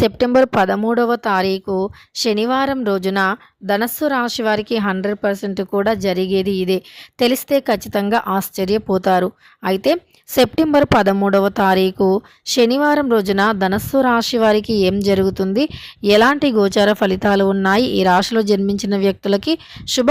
September పదమూడవ తారీఖు శనివారం రోజున ధనస్సు రాశి వారికి హండ్రెడ్ పర్సెంట్ కూడా జరిగేది ఇదే. తెలిస్తే ఖచ్చితంగా ఆశ్చర్యపోతారు. అయితే సెప్టెంబర్ పదమూడవ తారీఖు శనివారం రోజున ధనస్సు రాశి వారికి ఏం జరుగుతుంది? ఎలాంటి గోచార ఫలితాలు ఉన్నాయి? ఈ రాశిలో జన్మించిన వ్యక్తులకి శుభ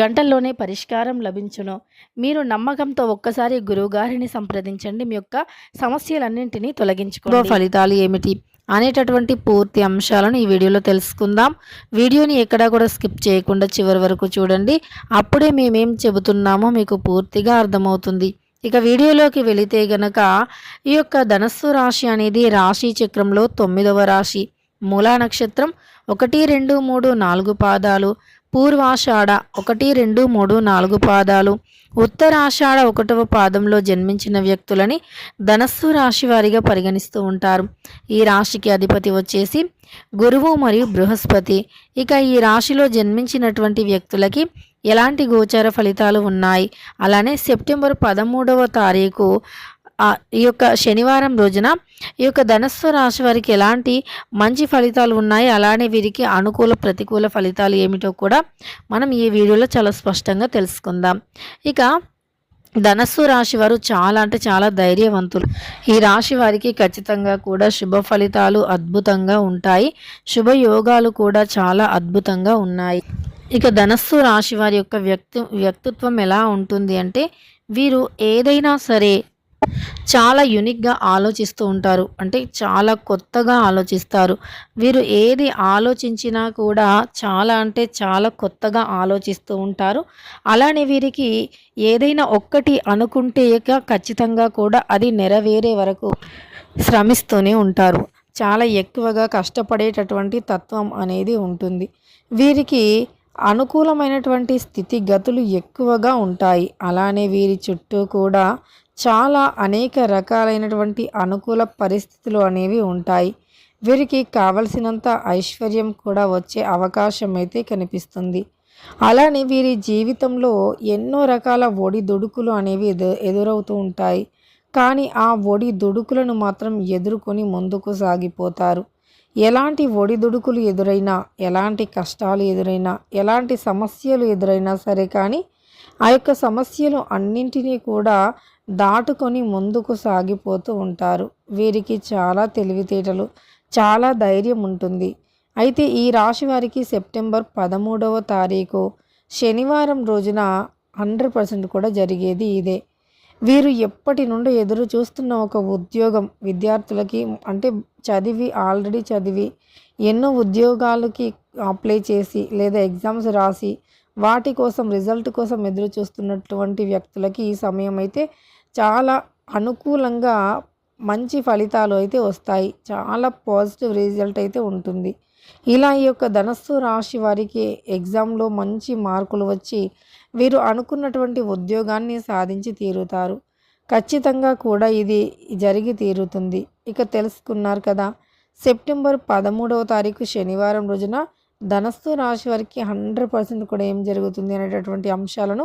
గంటల్లోనే పరిష్కారం లభించును. మీరు నమ్మకంతో ఒక్కసారి గురువుగారిని సంప్రదించండి. మీ యొక్క సమస్యలన్నింటినీ తొలగించుకో ఫలితాలు ఏమిటి అనేటటువంటి పూర్తి అంశాలను ఈ వీడియోలో తెలుసుకుందాం. వీడియోని ఎక్కడా కూడా స్కిప్ చేయకుండా చివరి వరకు చూడండి. అప్పుడే మేమేం చెబుతున్నామో మీకు పూర్తిగా అర్థమవుతుంది. ఇక వీడియోలోకి వెళితే గనక ఈ యొక్క ధనస్సు రాశి అనేది రాశి చక్రంలో తొమ్మిదవ రాశి. మూలా నక్షత్రం ఒకటి రెండు మూడు నాలుగు పాదాలు. పూర్వాషాఢ ఒకటి రెండు మూడు నాలుగు పాదాలు. ఉత్తరాషాఢ ఒకటవ పాదంలో జన్మించిన వ్యక్తులని ధనస్సు రాశి వారిగా పరిగణిస్తూ ఉంటారు. ఈ రాశికి అధిపతి వచ్చేసి గురువు మరియు బృహస్పతి. ఇక ఈ రాశిలో జన్మించినటువంటి వ్యక్తులకి ఎలాంటి గోచార ఫలితాలు ఉన్నాయి? అలానే సెప్టెంబర్ పదమూడవ తారీఖు ఈ యొక్క శనివారం రోజున ఈ యొక్క ధనస్సు రాశి వారికి ఎలాంటి మంచి ఫలితాలు ఉన్నాయి? అలానే వీరికి అనుకూల ప్రతికూల ఫలితాలు ఏమిటో కూడా మనం ఈ వీడియోలో చాలా స్పష్టంగా తెలుసుకుందాం. ఇక ధనస్సు రాశి వారు చాలా అంటే చాలా ధైర్యవంతులు. ఈ రాశి వారికి ఖచ్చితంగా కూడా శుభ ఫలితాలు అద్భుతంగా ఉంటాయి. శుభయోగాలు కూడా చాలా అద్భుతంగా ఉన్నాయి. ఇక ధనస్సు రాశి వారి యొక్క వ్యక్తి వ్యక్తిత్వం ఎలా ఉంటుంది అంటే వీరు ఏదైనా సరే చాలా యునిక్గా ఆలోచిస్తూ ఉంటారు. అంటే చాలా కొత్తగా ఆలోచిస్తారు. వీరు ఏది ఆలోచించినా కూడా చాలా అంటే చాలా కొత్తగా ఆలోచిస్తూ ఉంటారు. అలానే వీరికి ఏదైనా ఒక్కటి అనుకుంటే ఖచ్చితంగా కూడా అది నెరవేరే వరకు శ్రమిస్తూనే ఉంటారు. చాలా ఎక్కువగా కష్టపడేటటువంటి తత్వం అనేది ఉంటుంది. వీరికి అనుకూలమైనటువంటి స్థితిగతులు ఎక్కువగా ఉంటాయి. అలానే వీరి చుట్టూ కూడా చాలా అనేక రకాలైనటువంటి అనుకూల పరిస్థితులు అనేవి ఉంటాయి. వీరికి కావలసినంత ఐశ్వర్యం కూడా వచ్చే అవకాశం అయితే కనిపిస్తుంది. అలానే వీరి జీవితంలో ఎన్నో రకాల ఒడిదుడుకులు అనేవి ఎదు ఎదురవుతూ ఉంటాయి. కానీ ఆ ఒడిదుడుకులను మాత్రం ఎదుర్కొని ముందుకు సాగిపోతారు. ఎలాంటి ఒడిదుడుకులు ఎదురైనా ఎలాంటి కష్టాలు ఎదురైనా ఎలాంటి సమస్యలు ఎదురైనా సరే కానీ ఆ యొక్క సమస్యలు అన్నింటినీ కూడా దాటుకొని ముందుకు సాగిపోతూ ఉంటారు. వీరికి చాలా తెలివితేటలు చాలా ధైర్యం ఉంటుంది. అయితే ఈ రాశి వారికి సెప్టెంబర్ పదమూడవ తారీఖు శనివారం రోజున హండ్రెడ్ పర్సెంట్ కూడా జరిగేది ఇదే. వీరు ఎప్పటి నుండి ఎదురు చూస్తున్న ఒక ఉద్యోగం. విద్యార్థులకి అంటే చదివి ఆల్రెడీ చదివి ఎన్నో ఉద్యోగాలకి అప్లై చేసి లేదా ఎగ్జామ్స్ రాసి వాటి కోసం రిజల్ట్ కోసం ఎదురు చూస్తున్నటువంటి వ్యక్తులకి ఈ సమయం అయితే చాలా అనుకూలంగా మంచి ఫలితాలు అయితే వస్తాయి. చాలా పాజిటివ్ రిజల్ట్ అయితే ఉంటుంది. ఇలా ఈ యొక్క ధనస్సు రాశి వారికి ఎగ్జామ్లో మంచి మార్కులు వచ్చి వీరు అనుకున్నటువంటి ఉద్యోగాన్ని సాధించి తీరుతారు. ఖచ్చితంగా కూడా ఇది జరిగి తీరుతుంది. ఇక తెలుసుకున్నారు కదా సెప్టెంబర్ పదమూడవ తారీఖు శనివారం రోజున ధనస్సు రాశి వారికి హండ్రెడ్ పర్సెంట్ కూడా ఏం జరుగుతుంది అనేటటువంటి అంశాలను